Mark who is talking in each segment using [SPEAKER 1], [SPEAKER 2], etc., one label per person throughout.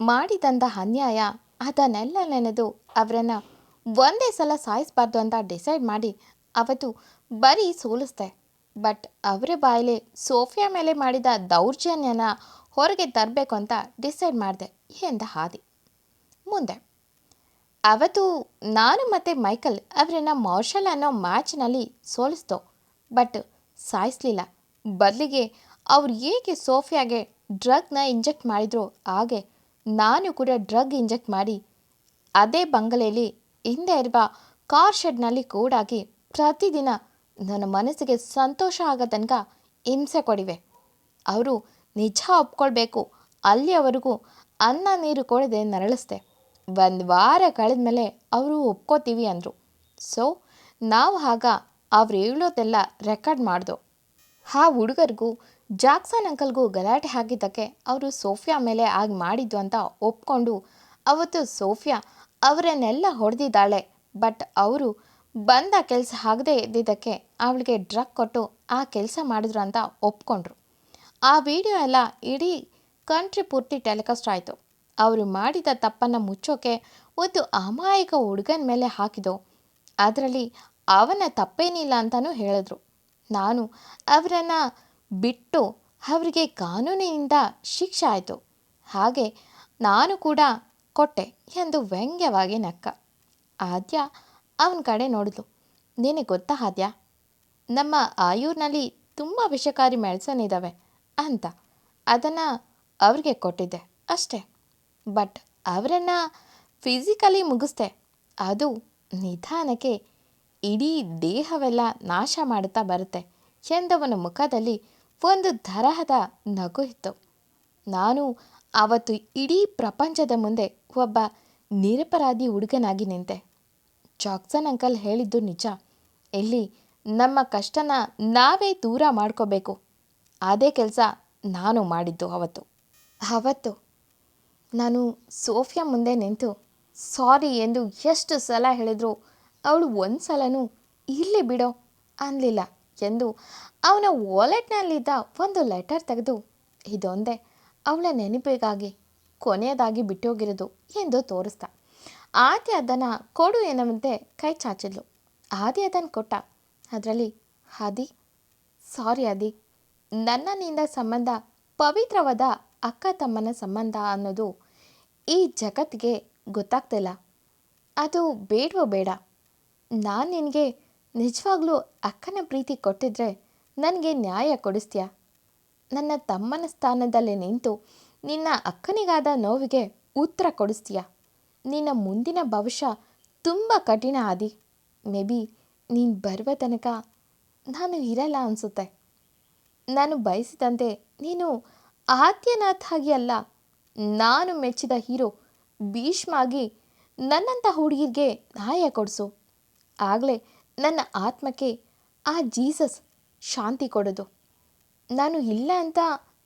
[SPEAKER 1] ಮಾಡಿದಂಥ ಅನ್ಯಾಯ, ಅದನ್ನೆಲ್ಲ ನೆನೆದು ಅವರನ್ನು ಒಂದೇ ಸಲ ಸಾಯಿಸಬಾರ್ದು ಅಂತ ಡಿಸೈಡ್ ಮಾಡಿ ಅವತ್ತು ಬರೀ ಸೋಲಿಸ್ತೆ ಬಟ್ ಅವರ ಬಾಯಲ್ಲಿ ಸೋಫಿಯಾ ಮೇಲೆ ಮಾಡಿದ ದೌರ್ಜನ್ಯನ ಹೊರಗೆ ತರಬೇಕು ಅಂತ ಡಿಸೈಡ್ ಮಾಡಿದೆ, ಎಂದ ಹಾದಿ. ಮುಂದೆ, ಅವತ್ತು ನಾನು ಮತ್ತು ಮೈಕಲ್ ಅವರನ್ನು ಮಾರ್ಷಲ್ ಅನ್ನೋ ಮ್ಯಾಚ್ನಲ್ಲಿ ಸೋಲಿಸ್ತೋ ಬಟ್ ಸಾಯಿಸಲಿಲ್ಲ. ಬದಲಿಗೆ ಅವ್ರು ಏಕೆ ಸೋಫಿಯಾಗೆ ಡ್ರಗ್ನ ಇಂಜೆಕ್ಟ್ ಮಾಡಿದ್ರು ಹಾಗೆ ನಾನು ಕೂಡ ಡ್ರಗ್ ಇಂಜೆಕ್ಟ್ ಮಾಡಿ ಅದೇ ಬಂಗಲೆಯಲ್ಲಿ ಹಿಂದೆ ಇರುವ ಕಾರ್ ಶೆಡ್ನಲ್ಲಿ ಕೂಡಾಗಿ ಪ್ರತಿದಿನ ನನ್ನ ಮನಸ್ಸಿಗೆ ಸಂತೋಷ ಆಗೋ ತನಕ ಹಿಂಸೆ ಕೊಡಿವೆ. ಅವರು ನಿಜ ಒಪ್ಕೊಳ್ಬೇಕು. ಅಲ್ಲಿಯವರೆಗೂ ಅನ್ನ ನೀರು ಕೊಡದೆ ನರಳಿಸ್ದೆ. ಒಂದು ವಾರ ಕಳೆದ ಮೇಲೆ ಅವರು ಒಪ್ಕೋತೀವಿ ಅಂದರು. ಸೊ, ನಾವು ಆಗ ಅವ್ರು ಹೇಳೋದೆಲ್ಲ ರೆಕಾರ್ಡ್ ಮಾಡ್ದೋ. ಆ ಹುಡುಗರಿಗೂ ಜಾಕ್ಸನ್ ಅಂಕಲ್ಗೂ ಗಲಾಟೆ ಹಾಕಿದ್ದಕ್ಕೆ ಅವರು ಸೋಫಿಯಾ ಮೇಲೆ ಆಗಿ ಮಾಡಿದ್ದು ಅಂತ ಒಪ್ಕೊಂಡು, ಅವತ್ತು ಸೋಫಿಯಾ ಅವರನ್ನೆಲ್ಲ ಹೊಡೆದಿದ್ದಾಳೆ, ಬಟ್ ಅವರು ಬಂದ ಕೆಲಸ ಆಗದೆ ಇದ್ದಿದ್ದಕ್ಕೆ ಅವಳಿಗೆ ಡ್ರಗ್ ಕೊಟ್ಟು ಆ ಕೆಲಸ ಮಾಡಿದ್ರು ಅಂತ ಒಪ್ಕೊಂಡ್ರು. ಆ ವಿಡಿಯೋ ಎಲ್ಲ ಇಡೀ ಕಂಟ್ರಿ ಪೂರ್ತಿ ಟೆಲಿಕಾಸ್ಟ್ ಆಯಿತು. ಅವರು ಮಾಡಿದ ತಪ್ಪನ್ನು ಮುಚ್ಚೋಕೆ ಒಂದು ಅಮಾಯಕ ಹುಡುಗನ ಮೇಲೆ ಹಾಕಿದೋ ಅದರಲ್ಲಿ ಅವನ ತಪ್ಪೇನಿಲ್ಲ ಅಂತಲೂ ಹೇಳಿದ್ರು. ನಾನು ಅವರನ್ನು ಬಿಟ್ಟು ಅವರಿಗೆ ಕಾನೂನಿನಿಂದ ಶಿಕ್ಷೆ ಆಯಿತು. ಹಾಗೆ ನಾನು ಕೂಡ ಕೊಟ್ಟೆ ಎಂದು ವ್ಯಂಗ್ಯವಾಗಿ ನಕ್ಕ. ಆದ್ಯ ಅವನ ಕಡೆ ನೋಡಿದ್ಲು. ನಿನಗೆ ಗೊತ್ತಾ ಆದ್ಯ? ನಮ್ಮ ಆಯೂರಿನಲ್ಲಿ ತುಂಬ ವಿಷಕಾರಿ ಮೆಡಿಸನ್ ಇದ್ದಾವೆ ಅಂತ. ಅದನ್ನು ಅವ್ರಿಗೆ ಕೊಟ್ಟಿದ್ದೆ ಅಷ್ಟೇ. ಬಟ್ ಅವರನ್ನು ಫಿಸಿಕಲಿ ಮುಗಿಸ್ದೆ. ಅದು ನಿಧಾನಕ್ಕೆ ಇಡೀ ದೇಹವೆಲ್ಲ ನಾಶ ಮಾಡುತ್ತಾ ಬರುತ್ತೆ ಎಂದವನ ಮುಖದಲ್ಲಿ ಒಂದು ತರಹದ ನಗು ಇತ್ತು. ನಾನು ಆವತ್ತು ಇಡೀ ಪ್ರಪಂಚದ ಮುಂದೆ ಒಬ್ಬ ನಿರಪರಾಧಿ ಹುಡುಗನಾಗಿ ನಿಂತೆ. ಜಾಕ್ಸನ್ ಅಂಕಲ್ ಹೇಳಿದ್ದು ನಿಜ. ಇಲ್ಲಿ ನಮ್ಮ ಕಷ್ಟನ ನಾವೇ ದೂರ ಮಾಡ್ಕೋಬೇಕು. ಅದೇ ಕೆಲಸ ನಾನು ಮಾಡಿದ್ದು ಅವತ್ತು. ಅವತ್ತು ನಾನು ಸೋಫಿಯಾ ಮುಂದೆ ನಿಂತು, ಸಾರಿ ಎಂದು ಎಷ್ಟು ಸಲ ಹೇಳಿದ್ರು, ಅವಳು ಒಂದು ಸಲನೂ ಇಲ್ಲಿ ಬಿಡೋ ಅನ್ನಲಿಲ್ಲ ಎಂದು ಅವನ ವಾಲೆಟ್ನಲ್ಲಿದ್ದ ಒಂದು ಲೆಟರ್ ತೆಗೆದು, ಇದೊಂದೇ, ಅವಳ ನೆನಪಿಗಾಗಿ ಕೊನೆಯದಾಗಿ ಬಿಟ್ಟೋಗಿರೋದು ಎಂದು ತೋರಿಸ್ದ. ಆದಿ ಅದನ್ನು ಕೊಡು ಎನ್ನುವಂತೆ ಕೈ ಚಾಚಿದ್ಲು. ಆದಿ ಅದನ್ನು ಕೊಟ್ಟ. ಅದರಲ್ಲಿ ಆದಿ ಸಾರಿ ಆದಿ ನನ್ನ ನಿಂದ ಸಂಬಂಧ, ಪವಿತ್ರವಾದ ಅಕ್ಕ ತಮ್ಮನ ಸಂಬಂಧ ಅನ್ನೋದು ಈ ಜಗತ್ತಿಗೆ ಗೊತ್ತಾಗ್ತಿಲ್ಲ. ಅದು ಬೇಡವೋ ಬೇಡ. ನಾನು ನಿನಗೆ ನಿಜವಾಗ್ಲೂ ಅಕ್ಕನ ಪ್ರೀತಿ ಕೊಟ್ಟಿದ್ರೆ ನನಗೆ ನ್ಯಾಯ ಕೊಡಿಸ್ತೀಯಾ? ನನ್ನ ತಮ್ಮನ ಸ್ಥಾನದಲ್ಲಿ ನಿಂತು ನಿನ್ನ ಅಕ್ಕನಿಗಾದ ನೋವಿಗೆ ಉತ್ತರ ಕೊಡಿಸ್ತೀಯಾ? ನಿನ್ನ ಮುಂದಿನ ಭವಿಷ್ಯ ತುಂಬ ಕಠಿಣ ಆದಿ. ಮೇ ಬಿ ನೀನು ಬರುವ ತನಕ ನಾನು ಇರಲ್ಲ ಅನಿಸುತ್ತೆ. ನಾನು ಬಯಸಿದಂತೆ ನೀನು ಆದ್ಯನಾಥ್ ಆಗಿ ಅಲ್ಲ. ನಾನು ಮೆಚ್ಚಿದ ಹೀರೋ ಭೀಷ್ಮಾಗಿ ನನ್ನಂಥ ಹುಡುಗಿಗೆ ನ್ಯಾಯ ಕೊಡಿಸು. ಆಗಲೇ ನನ್ನ ಆತ್ಮಕ್ಕೆ ಆ ಜೀಸಸ್ ಶಾಂತಿ ಕೊಡೋದು. ನಾನು ಇಲ್ಲ ಅಂತ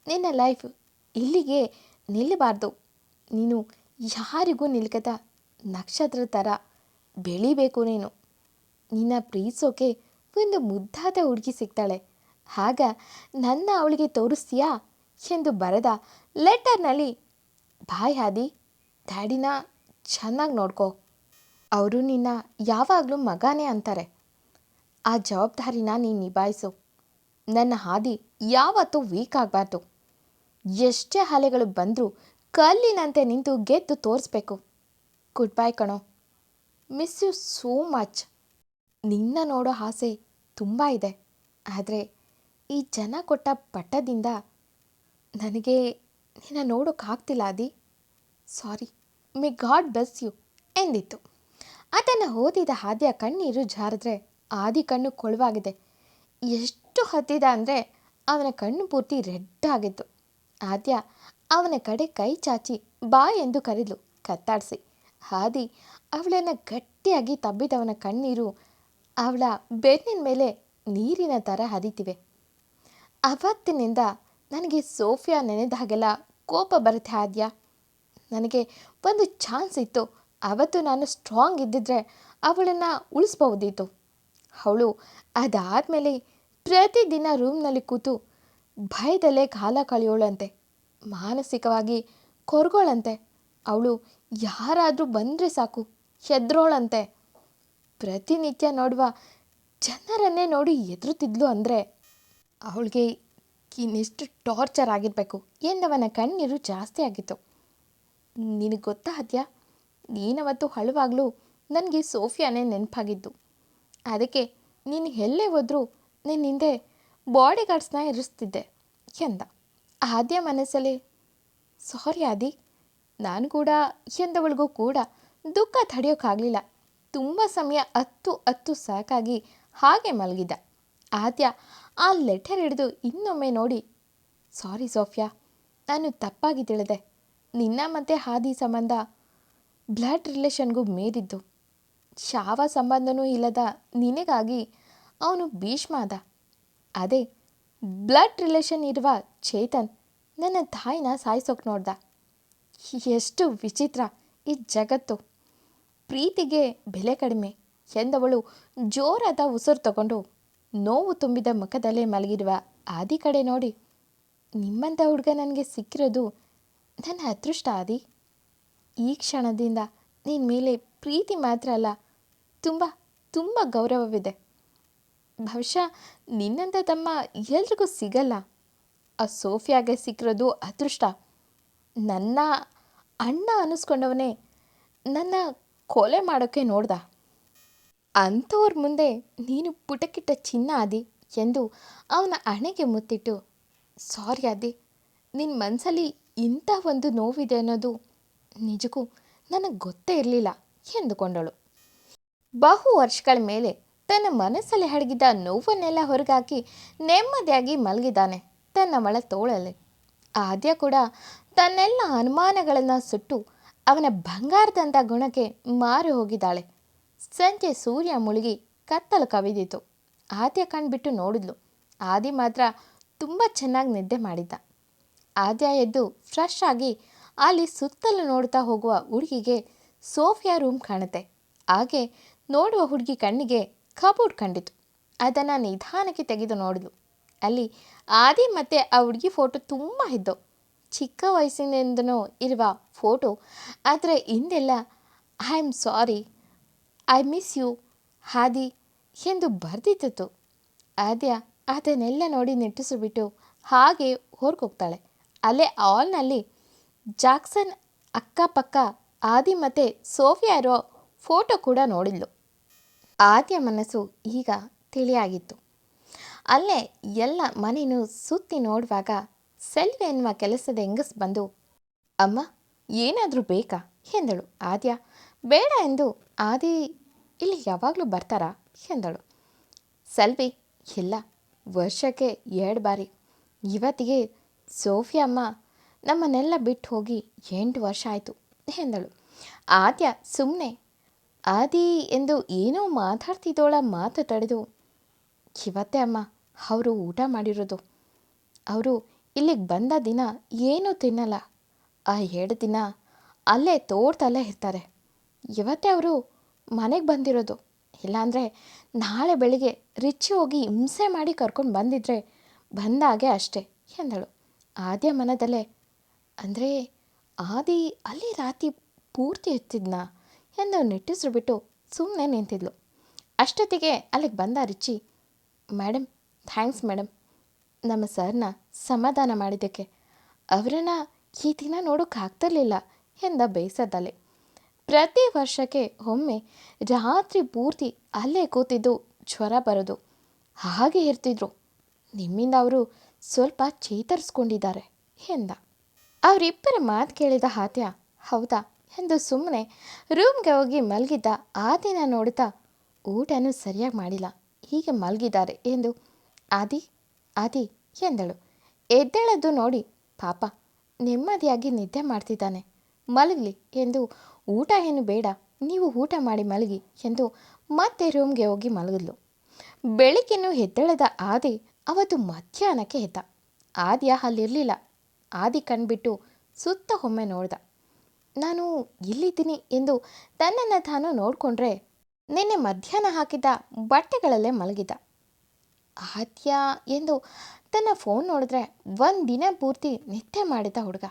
[SPEAKER 1] ನಿನ್ನ ಲೈಫ್ ಇಲ್ಲಿಗೆ ನಿಲ್ಲಬಾರ್ದು. ನೀನು ಯಾರಿಗೂ ನಿಲ್ಕದ ನಕ್ಷತ್ರ ಥರ ಬೆಳಿಬೇಕು ನೀನು. ನಿನ್ನ ಪ್ರೀತಿಸೋಕೆ ಒಂದು ಮುದ್ದಾದ ಹುಡುಗಿ ಸಿಗ್ತಾಳೆ. ಆಗ ನನ್ನ ಅವಳಿಗೆ ತೋರಿಸ್ತೀಯಾ ಎಂದು ಬರೆದ ಲೆಟರ್ನಲ್ಲಿ, ಬಾಯ್ ಹಾದಿ ಡ್ಯಾಡಿನ ಚೆನ್ನಾಗಿ ನೋಡ್ಕೋ. ಅವರು ನಿನ್ನ ಯಾವಾಗಲೂ ಮಗನೇ ಅಂತಾರೆ. ಆ ಜವಾಬ್ದಾರಿನ ನೀನು ನಿಭಾಯಿಸು. ನನ್ನ ಹಾದಿ ಯಾವತ್ತೂ ವೀಕ್ ಆಗಬಾರ್ದು. ಎಷ್ಟೇ ಅಲೆಗಳು ಬಂದರೂ ಕಲ್ಲಿನಂತೆ ನಿಂತು ಗೆದ್ದು ತೋರಿಸ್ಬೇಕು. ಗುಡ್ ಬೈ ಕಣೋ. ಮಿಸ್ ಯು ಸೋ ಮಚ್ ನಿನ್ನ ನೋಡೋ ಆಸೆ ತುಂಬ ಇದೆ. ಆದರೆ ಈ ಜನ ಕೊಟ್ಟ ಪಟ್ಟದಿಂದ ನನಗೆ ನಿನ್ನ ನೋಡೋಕ್ಕಾಗ್ತಿಲ್ಲ Adi. Sorry may God bless you ಎಂದಿತ್ತು. ಅದನ್ನು ಓದಿದ ಹಾದಿಯ ಕಣ್ಣೀರು ಜಾರಿದ್ರೆ ಆದಿ ಕಣ್ಣು ಕೊಳವಾಗಿದೆ. ಎಷ್ಟು ಹತ್ತಿದ ಅಂದರೆ ಅವನ ಕಣ್ಣು ಪೂರ್ತಿ ರೆಡ್ ಆಗಿತ್ತು. ಆದ್ಯ ಅವನ ಕಡೆ ಕೈ ಚಾಚಿ ಬಾ ಎಂದು ಕರೆದ್ಲು. ಕತ್ತಾಡಿಸಿ. ಹಾದಿ ಅವಳನ್ನು ಗಟ್ಟಿಯಾಗಿ ತಬ್ಬಿದವನ ಕಣ್ಣೀರು ಅವಳ ಬೆನ್ನಿನ ಮೇಲೆ ನೀರಿನ ಥರ ಹರಿತಿವೆ. ಅವತ್ತಿನಿಂದ ನನಗೆ ಸೋಫಿಯಾ ನೆನೆದಾಗೆಲ್ಲ ಕೋಪ ಬರುತ್ತೆ ಆದ್ಯ. ನನಗೆ ಒಂದು ಚಾನ್ಸ್ ಇತ್ತು. ಅವತ್ತು ನಾನು ಸ್ಟ್ರಾಂಗ್ ಇದ್ದಿದ್ರೆ ಅವಳನ್ನು ಉಳಿಸ್ಬಹುದಿತ್ತು. ಅವಳು ಅದಾದಮೇಲೆ ಪ್ರತಿದಿನ ರೂಮ್ನಲ್ಲಿ ಕೂತು ಭಯದಲ್ಲೇ ಕಾಲ ಕಳೆಯೋಳಂತೆ, ಮಾನಸಿಕವಾಗಿ ಕೊರ್ಗೋಳಂತೆ. ಅವಳು ಯಾರಾದರೂ ಬಂದರೆ ಸಾಕು, ಹೆದ್ರೋಳಂತೆ. ಪ್ರತಿನಿತ್ಯ ನೋಡುವ ಜನರನ್ನೇ ನೋಡಿ ಎದುರುತ್ತಿದ್ಲು ಅಂದರೆ ಅವಳಿಗೆ ಇನ್ನೆಷ್ಟು ಟಾರ್ಚರ್ ಆಗಿರಬೇಕು. ಎಂದವನ ಕಣ್ಣೀರು ಜಾಸ್ತಿ ಆಗಿತ್ತು. ನಿನಗೆ ಗೊತ್ತಾ ಹತ್ಯ? ನೀನವತ್ತು ಹಳುವಾಗಲೂ ನನಗೆ ಸೋಫಿಯಾನೇ ನೆನಪಾಗಿದ್ದು. ಅದಕ್ಕೆ ನೀನು ಎಲ್ಲೇ ಹೋದರೂ ನಿನ್ನ ಹಿಂದೆ ಬಾಡಿ ಗಾರ್ಡ್ಸ್ನ ಇರಿಸ್ತಿದ್ದೆ ಎಂದ. ಆದ್ಯ ಮನಸ್ಸಲ್ಲಿ ಸಾರಿ ಆದಿ, ನಾನು ಕೂಡ ಎಂದವಳಿಗೂ ಕೂಡ ದುಃಖ ತಡೆಯೋಕ್ಕಾಗಲಿಲ್ಲ ತುಂಬ ಸಮಯ ಹತ್ತು ಹತ್ತು ಸಾಕಾಗಿ ಹಾಗೆ ಮಲಗಿದ್ದ. ಆದ್ಯ ಆ ಲೆಟರ್ ಹಿಡಿದು ಇನ್ನೊಮ್ಮೆ ನೋಡಿ ಸಾರಿ ಸೋಫಿಯಾ, ನಾನು ತಪ್ಪಾಗಿ ತಿಳಿದೆ. ನಿನ್ನ ಮತ್ತೆ ಹಾದಿ ಸಂಬಂಧ ಬ್ಲಡ್ ರಿಲೇಷನ್ಗೂ ಮೀರಿದ್ದು ಯಾವ ಸಂಬಂಧನೂ ಇಲ್ಲದ ನಿನಗಾಗಿ ಅವನು ಭೀಷ್ಮ ಅದ ಅದೇ ಬ್ಲಡ್ ರಿಲೇಷನ್ ಇರುವ ಚೇತನ್ ನನ್ನ ತಾಯಿನ ಸಾಯಿಸೋಕೆ ನೋಡ್ದ. ಎಷ್ಟು ವಿಚಿತ್ರ ಈ ಜಗತ್ತು. ಪ್ರೀತಿಗೆ ಬೆಲೆ ಕಡಿಮೆ ಎಂದವಳು ಜೋರಾದ ಉಸಿರು ತಗೊಂಡು ನೋವು ತುಂಬಿದ ಮುಖದಲ್ಲೇ ಮಲಗಿರುವ ಆದಿ ಕಡೆ ನೋಡಿ ನಿಮ್ಮಂಥ ಹುಡುಗ ನನಗೆ ಸಿಕ್ಕಿರೋದು ನನ್ನ ಅದೃಷ್ಟ ಆದಿ. ಈ ಕ್ಷಣದಿಂದ ನಿನ್ನ ಮೇಲೆ ಪ್ರೀತಿ ಮಾತ್ರ ಅಲ್ಲ, ತುಂಬ ತುಂಬ ಗೌರವವಿದೆ. ಬಹುಶಃ ನಿನ್ನಂಥ ತಮ್ಮ ಎಲ್ರಿಗೂ ಸಿಗಲ್ಲ. ಆ ಸೋಫಿಯಾಗೆ ಸಿಕ್ಕಿರೋದು ಅದೃಷ್ಟ. ನನ್ನ ಅಣ್ಣ ಅನ್ನಿಸ್ಕೊಂಡವನೇ ನನ್ನ ಕೊಲೆ ಮಾಡೋಕ್ಕೆ ನೋಡ್ದ. ಅಂಥವ್ರ ಮುಂದೆ ನೀನು ಪುಟಕಿಟ್ಟ ಚಿನ್ನ ಆದಿ ಎಂದು ಅವನ ಹಣೆಗೆ ಮುತ್ತಿಟ್ಟು, ಸಾರಿ ಆದಿ ನಿನ್ನ ಮನಸ್ಸಲ್ಲಿ ಇಂಥ ಒಂದು ನೋವಿದೆ ಅನ್ನೋದು ನಿಜಕ್ಕೂ ನನಗೆ ಗೊತ್ತೇ ಇರಲಿಲ್ಲ. ಎಂದುಕೊಂಡಳು. ಬಹು ವರ್ಷಗಳ ಮೇಲೆ ತನ್ನ ಮನಸ್ಸಲ್ಲಿ ಅಡಗಿದ್ದ ನೋವನ್ನೆಲ್ಲ ಹೊರಗಾಕಿ ನೆಮ್ಮದಿಯಾಗಿ ಮಲಗಿದ್ದಾನೆ ತನ್ನ ಮಳ ತೋಳಲ್ಲಿ. ಆದ್ಯ ಕೂಡ ತನ್ನೆಲ್ಲ ಅನುಮಾನಗಳನ್ನು ಸುಟ್ಟು ಅವನ ಬಂಗಾರದಂಥ ಗುಣಕ್ಕೆ ಮಾರು ಹೋಗಿದ್ದಾಳೆ. ಸಂಜೆ ಸೂರ್ಯ ಮುಳುಗಿ ಕತ್ತಲು ಕವಿದಿತ್ತು ಆದ್ಯ ಕಣ್ಬಿಟ್ಟು ನೋಡಿದ್ಲು. ಆದಿ ಮಾತ್ರ ತುಂಬ ಚೆನ್ನಾಗಿ ನಿದ್ದೆ ಮಾಡಿದ್ದ. ಆದ್ಯ ಎದ್ದು ಫ್ರೆಶ್ ಆಗಿ ಅಲ್ಲಿ ಸುತ್ತಲೂ ನೋಡ್ತಾ ಹೋಗುವ ಹುಡುಗಿಗೆ ಸೋಫಿಯಾ ರೂಮ್ ಕಾಣುತ್ತೆ. ಹಾಗೆ ನೋಡುವ ಹುಡುಗಿ ಕಣ್ಣಿಗೆ ಕಬೋರ್ಡ್ ಕಂಡಿತು. ಅದನ್ನು ನಿಧಾನಕ್ಕೆ ತೆಗೆದು ನೋಡಿದ್ಲು. ಅಲ್ಲಿ ಆದಿ ಮತ್ತು ಆ ಹುಡುಗಿ ಫೋಟೋ ತುಂಬ ಇದ್ದವು. ಚಿಕ್ಕ ವಯಸ್ಸಿನಿಂದನೂ ಇರುವ ಫೋಟೋ. ಆದರೆ ಹಿಂದೆಲ್ಲ I am sorry I miss you Hadi ಎಂದು ಬರೆದಿತ್ತು ಆದ್ಯ ಅದನ್ನೆಲ್ಲ ನೋಡಿ ನೆಟ್ಟಿಸಿಬಿಟ್ಟು ಹಾಗೆ ಹೊರಗೋಗ್ತಾಳೆ. ಅಲ್ಲೇ ಆಲ್ನಲ್ಲಿ ಜಾಕ್ಸನ್ ಅಕ್ಕಪಕ್ಕ ಆದಿ ಮತ್ತೆ ಸೋಫಿಯಾ ಇರೋ ಫೋಟೋ ಕೂಡ ನೋಡಿದ್ಲು. ಆದ್ಯ ಮನಸ್ಸು ಈಗ ತಿಳಿಯಾಗಿತ್ತು. ಅಲ್ಲೇ ಎಲ್ಲ ಮನೆಯೂ ಸುತ್ತಿ ನೋಡುವಾಗ ಸೆಲ್ವೆ ಎನ್ನುವ ಕೆಲಸದ ಹೆಂಗಸ್ ಬಂದು, ಅಮ್ಮ, ಏನಾದರೂ ಬೇಕಾ? ಎಂದಳು. ಆದ್ಯ, ಬೇಡ ಎಂದು ಆದಿ ಇಲ್ಲಿ ಯಾವಾಗಲೂ ಬರ್ತಾರಾ? ಎಂದಳು. ಸೆಲ್ವಿ ಇಲ್ಲ, ವರ್ಷಕ್ಕೆ ಎರಡು ಬಾರಿ. ಇವತ್ತಿಗೆ ಸೋಫಿಯಾ ಅಮ್ಮ ನಮ್ಮನ್ನೆಲ್ಲ ಬಿಟ್ಟು ಹೋಗಿ ಎಂಟು ವರ್ಷ ಆಯಿತು. ಎಂದಳು ಆದ್ಯ ಸುಮ್ಮನೆ ಆದಿ ಎಂದು ಏನೋ ಮಾತಾಡ್ತಿದ್ದೋಳ ಮಾತು ತಡೆದು. ಇವತ್ತೆ ಅಮ್ಮ, ಅವರು ಊಟ ಮಾಡಿರೋದು. ಅವರು ಇಲ್ಲಿಗೆ ಬಂದ ದಿನ ಏನೂ ತಿನ್ನಲ್ಲ. ಆ ಎರಡು ದಿನ ಅಲ್ಲೇ ತೋಟದಲ್ಲೇ ಇರ್ತಾರೆ. ಇವತ್ತೇ ಅವರು ಮನೆಗೆ ಬಂದಿರೋದು. ಇಲ್ಲಾಂದರೆ ನಾಳೆ ಬೆಳಿಗ್ಗೆ ರಿಚಿ ಹೋಗಿ ಹಿಂಸೆ ಮಾಡಿ ಕರ್ಕೊಂಡು ಬಂದಿದ್ರೆ ಬಂದಾಗೆ ಅಷ್ಟೇ, ಎಂದಳು. ಆದ್ಯ ಮನದಲ್ಲೇ, ಅಂದರೆ ಆದಿ ಅಲ್ಲಿ ರಾತ್ರಿ ಪೂರ್ತಿ ಎತ್ತಿದ್ನ ಎಂದು ನಿಟ್ಟುಸಿರು ಬಿಟ್ಟು ಸುಮ್ಮನೆ ನಿಂತಿದ್ಲು. ಅಷ್ಟೊತ್ತಿಗೆ ಅಲ್ಲಿಗೆ ಬಂದ ರಿಚಿ ಮೇಡಮ್ ಥ್ಯಾಂಕ್ಸ್ ಮೇಡಮ್ ನಮ್ಮ ಸರ್ನ ಸಮಾಧಾನ ಮಾಡಿದ್ದಕ್ಕೆ. ಅವರನ್ನು ಈ ದಿನ ನೋಡೋಕ್ಕಾಗ್ತಿರ್ಲಿಲ್ಲ ಎಂದ ಬೇಸರದಲ್ಲೇ. ಪ್ರತಿ ವರ್ಷಕ್ಕೆ ಒಮ್ಮೆ ರಾತ್ರಿ ಪೂರ್ತಿ ಅಲ್ಲೇ ಕೂತಿದ್ದು ಜ್ವರ ಬರೋದು. ಹಾಗೆ ಇರ್ತಿದ್ರು. ನಿಮ್ಮಿಂದ ಅವರು ಸ್ವಲ್ಪ ಚೇತರಿಸ್ಕೊಂಡಿದ್ದಾರೆ ಎಂದ. ಅವರಿಬ್ಬರ ಮಾತು ಕೇಳಿದ ಹಾತ್ಯ, ಹೌದಾ? ಎಂದು ಸುಮ್ಮನೆ ರೂಮ್ಗೆ ಹೋಗಿ ಮಲಗಿದ್ದ ಆ ದಿನ ನೋಡುತ್ತಾ ಊಟನೂ ಸರಿಯಾಗಿ ಮಾಡಿಲ್ಲ. ಹೀಗೆ ಮಲಗಿದ್ದಾರೆ ಎಂದು ಆದಿ ಆದಿ ಎಂದಳು. ಎದ್ದೇಳದ್ದು ನೋಡಿ, ಪಾಪ, ನೆಮ್ಮದಿಯಾಗಿ ನಿದ್ದೆ ಮಾಡ್ತಿದ್ದಾನೆ. ಮಲಗಲಿ ಎಂದು, ಊಟ ಏನು ಬೇಡ, ನೀವು ಊಟ ಮಾಡಿ ಮಲಗಿ ಎಂದು ಮತ್ತೆ ರೂಮ್ಗೆ ಹೋಗಿ ಮಲಗಿದ್ಲು. ಬೆಳಿಗ್ಗೆನೂ ಎದ್ದೇಳದ ಆದಿ ಅವತ್ತು ಮಧ್ಯಾಹ್ನಕ್ಕೆ ಎದ್ದ. ಆದ್ಯ ಅಲ್ಲಿರಲಿಲ್ಲ ಆದಿ ಕಣ್ಬಿಟ್ಟು ಸುತ್ತ ಒಮ್ಮೆ ನೋಡ್ದ. ನಾನು ಇಲ್ಲಿದ್ದೀನಿ ಎಂದು ತನ್ನನ್ನು ತಾನು ನೋಡಿಕೊಂಡ್ರೆ ನಿನ್ನೆ ಮಧ್ಯಾಹ್ನ ಹಾಕಿದ್ದ ಬಟ್ಟೆಗಳಲ್ಲೇ ಮಲಗಿದ್ದ. ಆದ್ಯ ಎಂದು ತನ್ನ ಫೋನ್ ನೋಡಿದ್ರೆ ಒಂದು ದಿನ ಪೂರ್ತಿ ನಿದ್ದೆ ಮಾಡಿದ್ದ ಹುಡುಗ.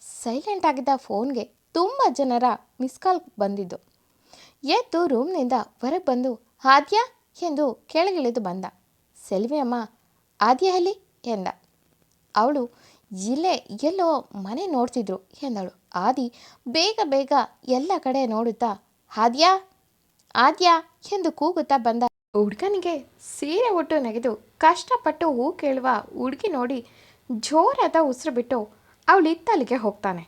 [SPEAKER 1] ಸೈಲೆಂಟ್ ಆಗಿದ್ದ ಫೋನ್ಗೆ ತುಂಬ ಜನರ ಮಿಸ್ ಕಾಲ್ ಬಂದಿದ್ದು. ಎದ್ದು ರೂಮ್ನಿಂದ ಹೊರಗೆ ಬಂದು, ಆದ್ಯ? ಎಂದು ಕೆಳಗಿಳಿದು ಬಂದ. ಸೆಲ್ವಿ ಅಮ್ಮ, ಆದ್ಯ ಎಲ್ಲಿ? ಎಂದ. ಅವಳು ಇಲ್ಲೇ ಎಲ್ಲೋ ಮನೆ ನೋಡ್ತಿದ್ರು ಎಂದಳು. ಆದಿ ಬೇಗ ಬೇಗ ಎಲ್ಲ ಕಡೆ ನೋಡುತ್ತಾ, ಆದ್ಯಾ? ಆದ್ಯಾ? ಎಂದು ಕೂಗುತ್ತಾ ಬಂದ. ಹುಡುಗನಿಗೆ ಸೀರೆ ಒಟ್ಟು ನೆಗೆದು ಕಷ್ಟಪಟ್ಟು ಹೂ ಕೇಳುವ ಹುಡುಗಿ ನೋಡಿ ಜೋರಾದ ಉಸಿರು ಬಿಟ್ಟು ಇತ್ತಲಿಗೆ ಹೋಗ್ತಾನೆ.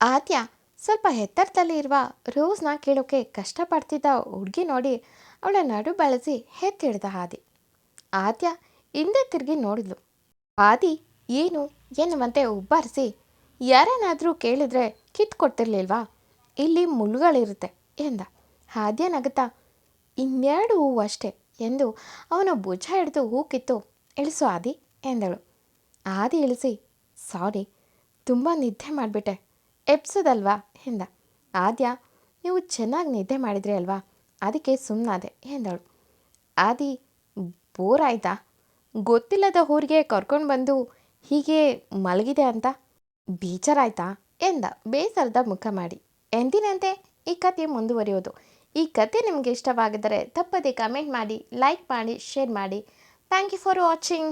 [SPEAKER 1] ಆದ್ಯ, ಸ್ವಲ್ಪ ಎತ್ತರದಲ್ಲಿ ಇರುವ ರೋಸ್ನ ಕೇಳೋಕೆ ಕಷ್ಟಪಡ್ತಿದ್ದ ಹುಡುಗಿ ನೋಡಿ ಅವಳ ನಡು ಬಳಸಿ ಎತ್ತಿಡ್ದ ಆದಿ. ಆದ್ಯ ಹಿಂದೆ ತಿರುಗಿ ನೋಡಿದ್ಲು. ಆದಿ ಏನು ಎನ್ನುವಂತೆ ಉಬ್ಬಾರಿಸಿ ಯಾರೇನಾದರೂ ಕೇಳಿದ್ರೆ ಕಿತ್ಕೊಡ್ತಿರ್ಲಿಲ್ವಾ ಇಲ್ಲಿ ಮುಳ್ಳುಗಳಿರುತ್ತೆ ಎಂದ. ಆದ್ಯ ನಗುತ್ತಾ ಇನ್ನೆರಡು ಹೂವು ಅಷ್ಟೇ ಎಂದು ಅವನ ಭುಜ ಹಿಡಿದು ಹೂ ಕಿತ್ತು ಇಳಿಸು ಆದಿ ಎಂದಳು. ಆದಿ ಇಳಿಸಿ, ಸಾರಿ, ತುಂಬ ನಿದ್ದೆ ಮಾಡಿಬಿಟ್ಟೆ. ಎಪ್ಸೋದಲ್ವಾ ಎಂದ. ಆದ್ಯ, ನೀವು ಚೆನ್ನಾಗಿ ನಿದ್ದೆ ಮಾಡಿದ್ರಿ ಅಲ್ವಾ? ಅದಕ್ಕೆ ಸುಮ್ಮನಾದೆ ಎಂದಳು. ಆದಿ, ಬೋರ್ ಆಯ್ತಾ? ಗೊತ್ತಿಲ್ಲದ ಊರಿಗೆ ಕರ್ಕೊಂಡು ಬಂದು ಹೀಗೆ ಮಲಗಿದೆ ಅಂತ ಬೇಜಾರಾಯ್ತಾ ಎಂದ ಬೇಸರದ ಮುಖ ಮಾಡಿ. ಎಂದಿನಂತೆ ಈ ಕತೆ ಮುಂದುವರಿಯೋದು. ಈ ಕತೆ ನಿಮಗೆ ಇಷ್ಟವಾಗಿದ್ದರೆ ತಪ್ಪದೆ ಕಮೆಂಟ್ ಮಾಡಿ ಲೈಕ್ ಮಾಡಿ ಶೇರ್ ಮಾಡಿ. Thank you for watching